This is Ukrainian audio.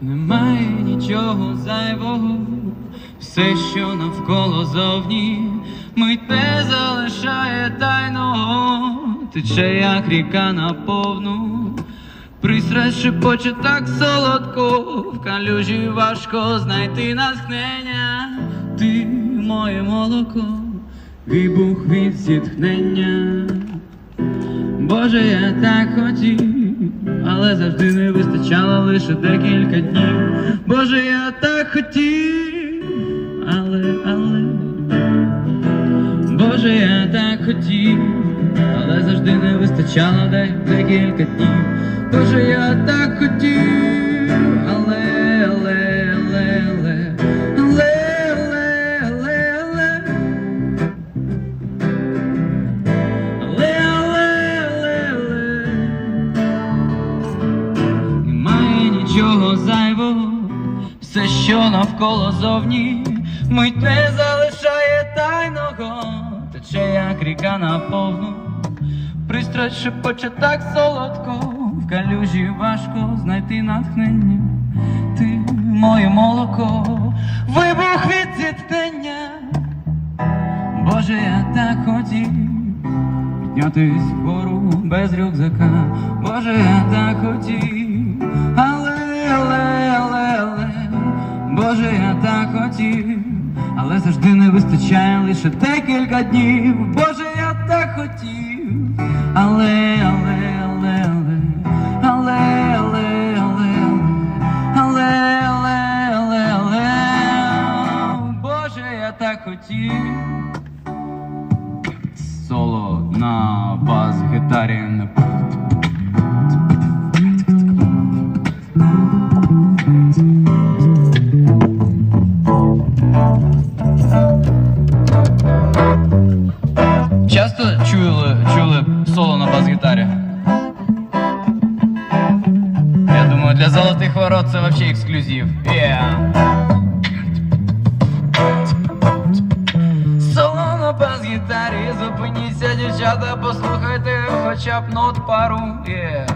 Немає нічого зайвого, все, що навколо зовні, мить не залишає тайного, тече, як ріка на повну. Пристрасть шепоче так солодко, в калюжі важко знайти натхнення. Ти моє молоко, вибух від зітхнення. Боже, я так хотів, але завжди не вистачало лише декілька днів. Боже, я так хотів, але, але. Боже, я так хотів, але завжди не вистачало декілька днів. Боже, я так хотів, нічого зайвого, все, що навколо зовні, мить не залишає тайного, тече, як ріка на повну. Пристрасть шепоче так солодко, в калюжі важко знайти натхнення. Ти моє молоко, вибух від зіткнення. Боже, я так хотів піднятись вгору без рюкзака. Боже, я так хотів, Боже, я так хотів, але завжди не вистачає лише декілька днів. Боже, я так хотів, але, але, але, але, але, але, але, але, але, але, Боже, я так хотів соло на бас-гітарі. Часто для золотих ворот це вообще ексклюзив. Yeah. Соло на бас-гітарі, зупиніться, дівчата, послухайте хоча б нот пару. Yeah.